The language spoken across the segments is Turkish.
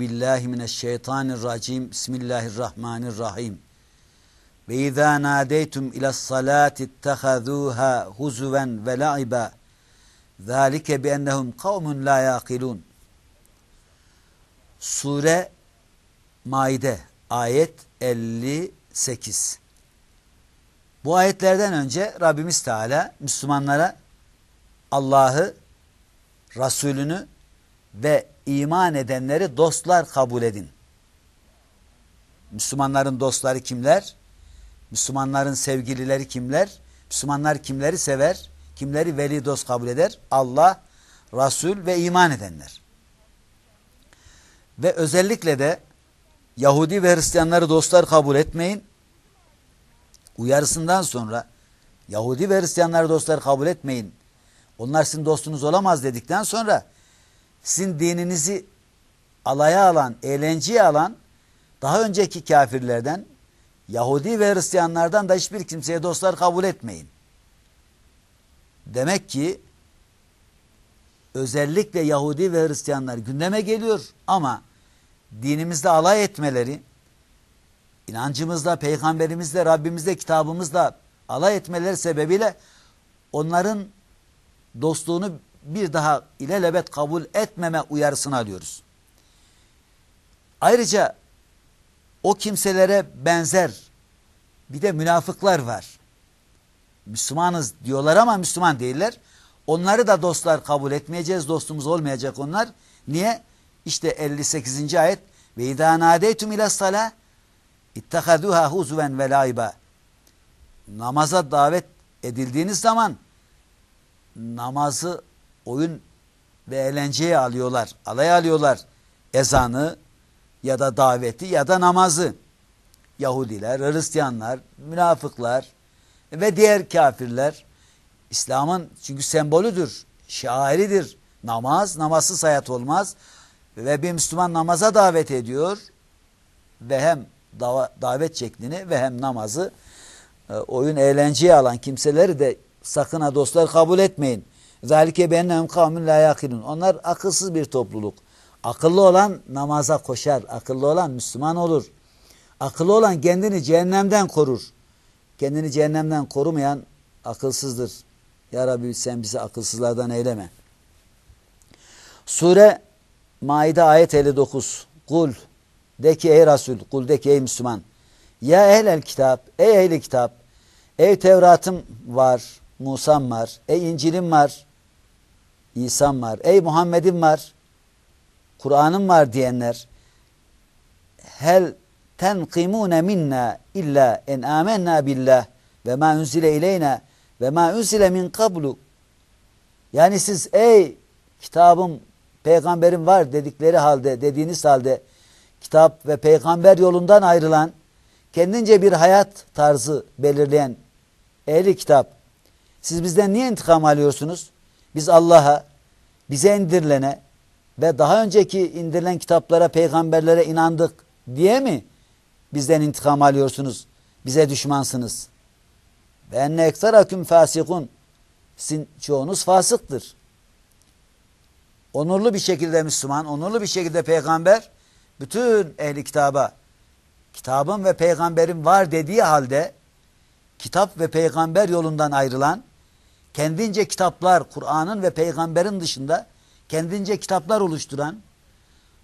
Euzu billahi mineşşeytanirracim. Bismillahirrahmanirrahim. Ve izâ nâdeytum ilas salâti ittehazûhâ huzuven ve la'iba. Zâlike biennehum kavmun la yaqilun. Sure Maide ayet 58. Bu ayetlerden önce Rabbimiz Teala Müslümanlara Allah'ı, Resulünü ve iman edenleri dostlar kabul edin. Müslümanların dostları kimler? Müslümanların sevgilileri kimler? Müslümanlar kimleri sever? Kimleri veli dost kabul eder? Allah, Resul ve iman edenler. Ve özellikle de Yahudi ve Hristiyanları dostlar kabul etmeyin. Uyarısından sonra Yahudi ve Hristiyanları dostlar kabul etmeyin. Onlar sizin dostunuz olamaz dedikten sonra sizin dininizi alaya alan, eğlenceye alan daha önceki kafirlerden Yahudi ve Hristiyanlardan da hiçbir kimseye dostlar kabul etmeyin. Demek ki özellikle Yahudi ve Hristiyanlar gündeme geliyor ama dinimizde alay etmeleri, inancımızla, peygamberimizle, Rabbimizle, kitabımızla alay etmeleri sebebiyle onların dostluğunu bir daha ilelebet kabul etmeme uyarısını alıyoruz. Ayrıca o kimselere benzer bir de münafıklar var. Müslümanız diyorlar ama Müslüman değiller. Onları da dostlar kabul etmeyeceğiz. Dostumuz olmayacak onlar. Niye? İşte 58. ayet ve idâ nâdeytum ilâ salâ ittehadûhâ huzuven ve lâiba namaza davet edildiğiniz zaman namazı oyun ve eğlenceye alıyorlar. Alay alıyorlar. Ezanı ya da daveti ya da namazı. Yahudiler, Hristiyanlar, münafıklar ve diğer kafirler İslam'ın çünkü sembolüdür, şairidir. Namaz, namazsız hayat olmaz. Ve bir Müslüman namaza davet ediyor ve hem davet şeklini ve hem namazı e, oyun eğlenceye alan kimseleri de sakın ha dostlar kabul etmeyin. Zalike bennem kavmin la yakilun. Onlar akılsız bir topluluk. Akıllı olan namaza koşar. Akıllı olan Müslüman olur. Akıllı olan kendini cehennemden korur. Kendini cehennemden korumayan akılsızdır. Ya Rabbi sen bizi akılsızlardan eyleme. Sure Maide ayet 59. Kul de ki ey Resul, kul de ki ey Müslüman. Ya ehlel kitap, ey ehli kitap. Ey Tevrat'ım var, Musa'm var. Ey İncil'im var, İsa'm var. Ey Muhammed'im var, Kur'an'ım var diyenler. Hel tenkimune minna illa en amennâ billah ve ma unzile ileyna ve ma unzile min kablu. Yani siz ey kitabım, peygamberim var dedikleri halde, dediğiniz halde kitap ve peygamber yolundan ayrılan, kendince bir hayat tarzı belirleyen ehli kitap, siz bizden niye intikam alıyorsunuz? Biz Allah'a, bize indirilene ve daha önceki indirilen kitaplara, peygamberlere inandık diye mi bizden intikam alıyorsunuz? Bize düşmansınız. Ve enne ekseraküm fasikun. Sizin çoğunuz fasıktır. Onurlu bir şekilde Müslüman, onurlu bir şekilde peygamber bütün ehli kitaba kitabın ve peygamberin var dediği halde kitap ve peygamber yolundan ayrılan kendince kitaplar, Kur'an'ın ve peygamberin dışında kendince kitaplar oluşturan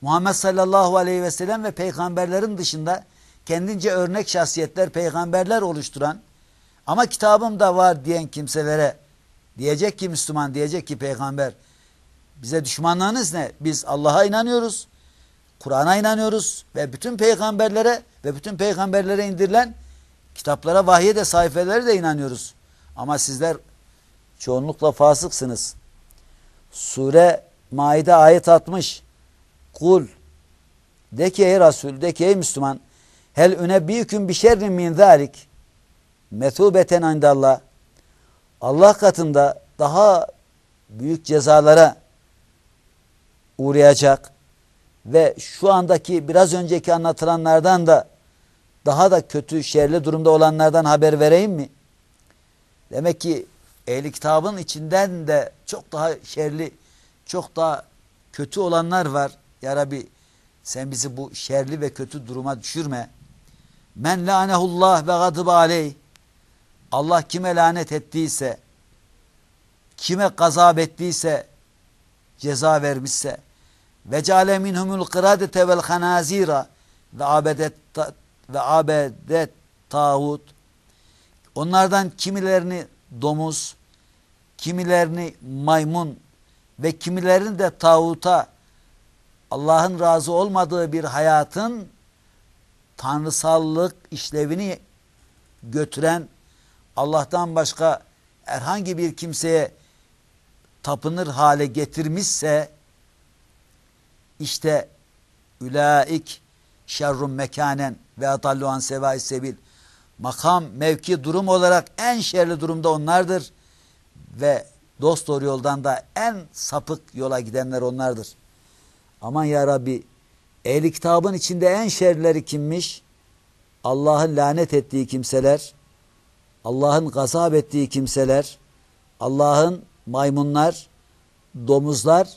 Muhammed sallallahu aleyhi ve sellem ve peygamberlerin dışında kendince örnek şahsiyetler, peygamberler oluşturan ama kitabım da var diyen kimselere diyecek ki Müslüman, diyecek ki peygamber bize düşmanlığınız ne? Biz Allah'a inanıyoruz. Kur'an'a inanıyoruz ve bütün peygamberlere ve bütün peygamberlere indirilen kitaplara, vahye de sayfelere de inanıyoruz. Ama sizler çoğunlukla fasıksınız. Sure Maide ayet 60. Kul de ki ey Resul, de ki ey Müslüman hel ünebbiyüküm bi şerrin min zalik metubeten indallah Allah katında daha büyük cezalara uğrayacak ve şu andaki biraz önceki anlatılanlardan da daha da kötü, şerli durumda olanlardan haber vereyim mi? Demek ki ehli kitabın içinden de çok daha şerli, çok daha kötü olanlar var. Ya Rabbi sen bizi bu şerli ve kötü duruma düşürme. Men lanehullah ve gadıb aleyh. Allah kime lanet ettiyse, kime gazap ettiyse, ceza vermişse ve ceale minhumul kıradete vel hanazira ve abedet ve abedet tağut onlardan kimilerini domuz kimilerini maymun ve kimilerini de tağuta Allah'ın razı olmadığı bir hayatın tanrısallık işlevini götüren Allah'tan başka herhangi bir kimseye tapınır hale getirmişse işte ülaik şerrun mekanen ve atallu an sevai sebil makam, mevki, durum olarak en şerli durumda onlardır ve dost doğru yoldan da en sapık yola gidenler onlardır. Aman ya Rabbi ehli kitabın içinde en şerleri kimmiş? Allah'ın lanet ettiği kimseler, Allah'ın gazap ettiği kimseler, Allah'ın maymunlar, domuzlar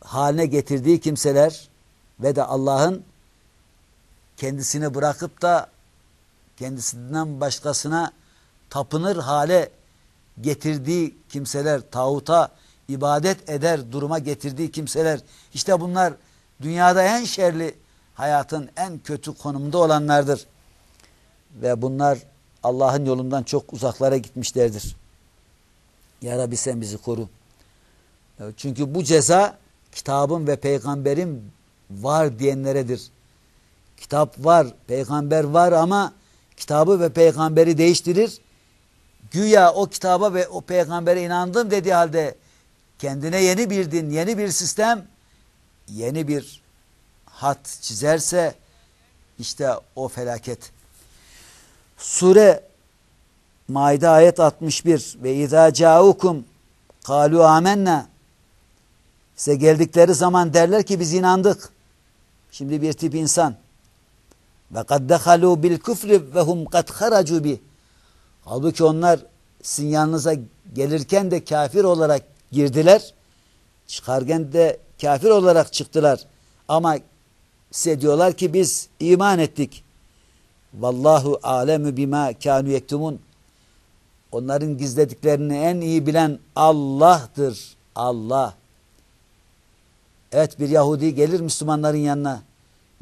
haline getirdiği kimseler ve de Allah'ın kendisini bırakıp da kendisinden başkasına tapınır hale getirdiği kimseler, tağuta ibadet eder duruma getirdiği kimseler, işte bunlar dünyada en şerli, hayatın en kötü konumunda olanlardır. Ve bunlar Allah'ın yolundan çok uzaklara gitmişlerdir. Ya Rabbi sen bizi koru. Çünkü bu ceza kitabın ve peygamberin var diyenleredir. Kitap var, peygamber var ama kitabı ve peygamberi değiştirir. Güya o kitaba ve o peygambere inandım dediği halde kendine yeni bir din, yeni bir sistem, yeni bir hat çizerse işte o felaket. Sure Maide ayet 61 ve izâ câukum kâlû âmennâ size geldikleri zaman derler ki biz inandık. Şimdi bir tip insan. Ve kad dehalu bil küfri ve hum kad haracu bi. Halbuki onlar sizin yanınıza gelirken de kafir olarak girdiler. Çıkarken de kafir olarak çıktılar. Ama size diyorlar ki biz iman ettik. Vallahu alemu bima kanu yektumun. Onların gizlediklerini en iyi bilen Allah'tır. Allah. Evet bir Yahudi gelir Müslümanların yanına.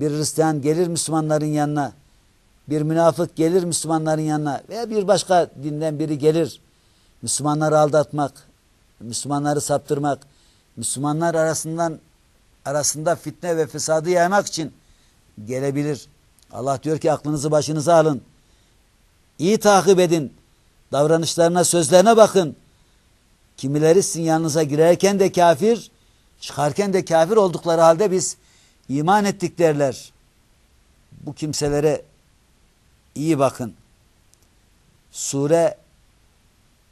Bir Hristiyan gelir Müslümanların yanına. Bir münafık gelir Müslümanların yanına. Veya bir başka dinden biri gelir. Müslümanları aldatmak, Müslümanları saptırmak, Müslümanlar arasından arasında fitne ve fesadı yaymak için gelebilir. Allah diyor ki aklınızı başınıza alın. İyi takip edin. Davranışlarına, sözlerine bakın. Kimileri sizin yanınıza girerken de kafir, çıkarken de kafir oldukları halde biz iman ettik derler. Bu kimselere iyi bakın. Sure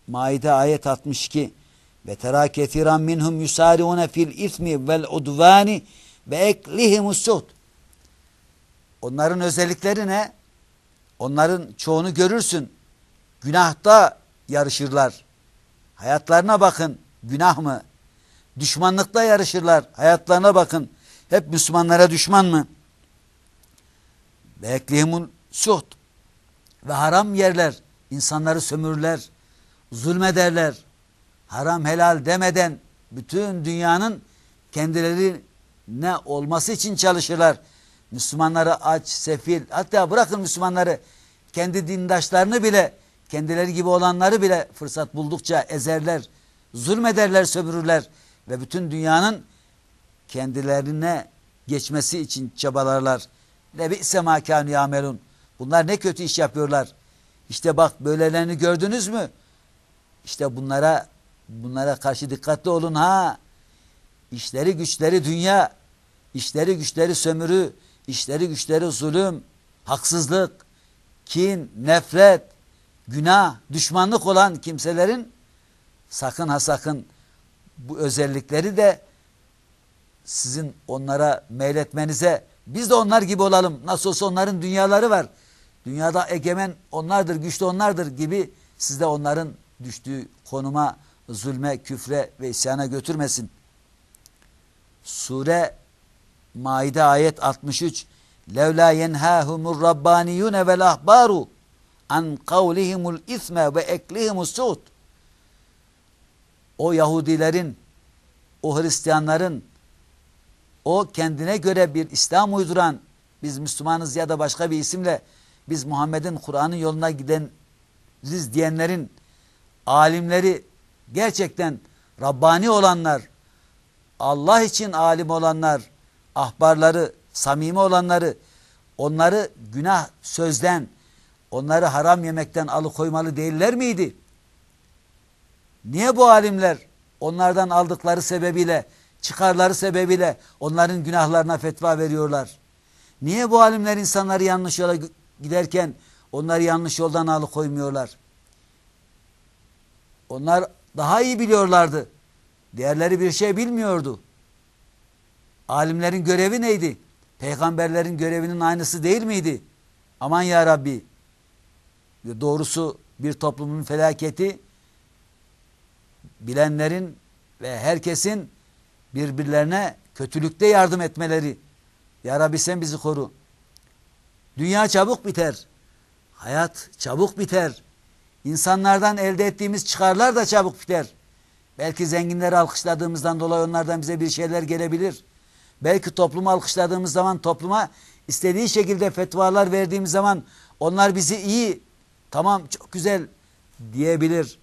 Maide ayet 62 ve tera ketiran minhum yusariune fil ismi vel udvani ve eklihimus sud. Onların özellikleri ne? Onların çoğunu görürsün. Günahta yarışırlar. Hayatlarına bakın. Günah mı? Düşmanlıkta yarışırlar. Hayatlarına bakın. Hep Müslümanlara düşman mı? Ve eklihimun suht. Ve haram yerler. insanları sömürürler. Zulmederler. Haram helal demeden bütün dünyanın kendileri ne olması için çalışırlar. Müslümanları aç, sefil, hatta bırakın Müslümanları kendi dindaşlarını bile, kendileri gibi olanları bile fırsat buldukça ezerler, zulmederler, sömürürler ve bütün dünyanın kendilerine geçmesi için çabalarlar. Ne bi'se ma kânû yâmelûn. Bunlar ne kötü iş yapıyorlar. İşte bak böylelerini gördünüz mü? İşte bunlara bunlara karşı dikkatli olun ha. İşleri güçleri dünya, işleri güçleri sömürü, işleri güçleri zulüm, haksızlık, kin, nefret, günah, düşmanlık olan kimselerin sakın ha sakın bu özellikleri de sizin onlara meyletmenize biz de onlar gibi olalım. Nasıl olsa onların dünyaları var. Dünyada egemen onlardır, güçlü onlardır gibi siz de onların düştüğü konuma, zulme, küfre ve isyana götürmesin. Sure Maide ayet 63 Levla yenhâhumur rabbaniyune vel ahbaru an kavlihimul isme ve eklihimus suud o Yahudilerin o Hristiyanların o kendine göre bir İslam uyduran biz Müslümanız ya da başka bir isimle biz Muhammed'in Kur'an'ın yoluna gideniz diyenlerin alimleri gerçekten Rabbani olanlar Allah için alim olanlar ahbarları samimi olanları onları günah sözden onları haram yemekten alıkoymalı değiller miydi? Niye bu alimler onlardan aldıkları sebebiyle çıkarları sebebiyle onların günahlarına fetva veriyorlar? Niye bu alimler insanları yanlış yola giderken onları yanlış yoldan alıkoymuyorlar? Onlar daha iyi biliyorlardı. Diğerleri bir şey bilmiyordu. Alimlerin görevi neydi? Peygamberlerin görevinin aynısı değil miydi? Aman ya Rabbi. Doğrusu bir toplumun felaketi bilenlerin ve herkesin birbirlerine kötülükte yardım etmeleri. Ya Rabbi sen bizi koru. Dünya çabuk biter. Hayat çabuk biter. İnsanlardan elde ettiğimiz çıkarlar da çabuk biter. Belki zenginleri alkışladığımızdan dolayı onlardan bize bir şeyler gelebilir. Belki toplumu alkışladığımız zaman topluma istediği şekilde fetvalar verdiğimiz zaman onlar bizi iyi, tamam çok güzel diyebilir.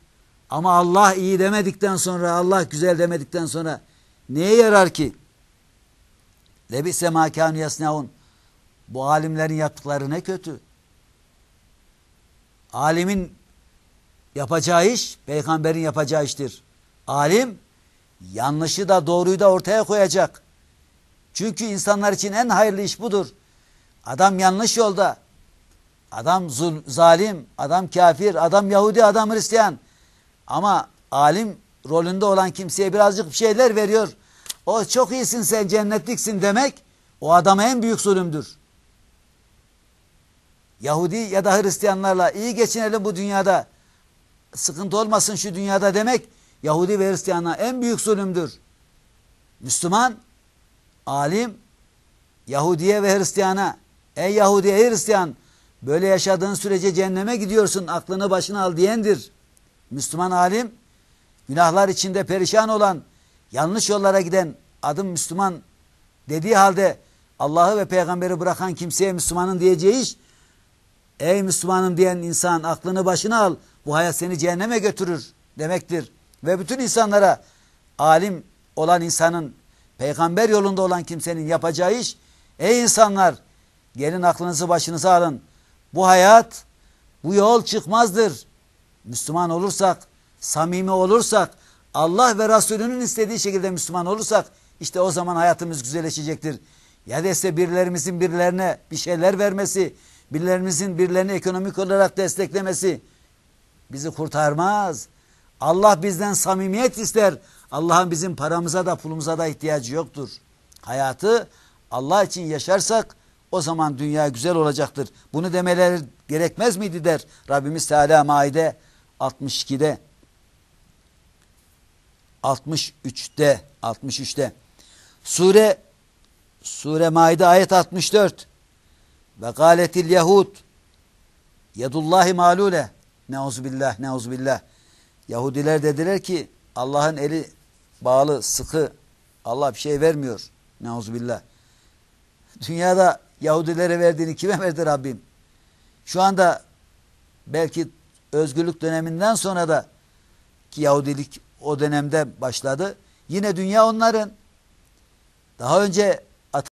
Ama Allah iyi demedikten sonra, Allah güzel demedikten sonra neye yarar ki? Lebise makanu yasnaun. Bu alimlerin yaptıkları ne kötü. Alimin yapacağı iş, peygamberin yapacağı iştir. Alim yanlışı da doğruyu da ortaya koyacak. Çünkü insanlar için en hayırlı iş budur. Adam yanlış yolda. Adam zul, zalim, adam kafir, adam Yahudi, adam Hristiyan. Ama alim rolünde olan kimseye birazcık bir şeyler veriyor. O çok iyisin sen cennetliksin demek o adama en büyük zulümdür. Yahudi ya da Hristiyanlarla iyi geçinelim bu dünyada. Sıkıntı olmasın şu dünyada demek Yahudi ve Hristiyan'a en büyük zulümdür. Müslüman, alim, Yahudiye ve Hristiyan'a ey Yahudi ey Hristiyan böyle yaşadığın sürece cehenneme gidiyorsun aklını başına al diyendir. Müslüman alim günahlar içinde perişan olan yanlış yollara giden adım Müslüman dediği halde Allah'ı ve peygamberi bırakan kimseye Müslümanın diyeceği iş ey Müslümanım diyen insan aklını başına al bu hayat seni cehenneme götürür demektir. Ve bütün insanlara alim olan insanın peygamber yolunda olan kimsenin yapacağı iş ey insanlar gelin aklınızı başınıza alın. Bu hayat bu yol çıkmazdır. Müslüman olursak, samimi olursak, Allah ve Resulünün istediği şekilde Müslüman olursak işte o zaman hayatımız güzelleşecektir. Ya da ise birilerimizin birilerine bir şeyler vermesi, birilerimizin birilerini ekonomik olarak desteklemesi bizi kurtarmaz. Allah bizden samimiyet ister. Allah'ın bizim paramıza da pulumuza da ihtiyacı yoktur. Hayatı Allah için yaşarsak o zaman dünya güzel olacaktır. Bunu demeleri gerekmez miydi der Rabbimiz Teala Maide 62'de 63'te 63'te Sure Sure Maide ayet 64 ve galetil yahud yedullahi malule. Neuzubillah neuzubillah Yahudiler dediler ki Allah'ın eli bağlı sıkı. Allah bir şey vermiyor. Neuzubillah dünyada Yahudilere verdiğini kime verdi Rabbim? Şu anda belki özgürlük döneminden sonra da ki Yahudilik o dönemde başladı. Yine dünya onların. Daha önce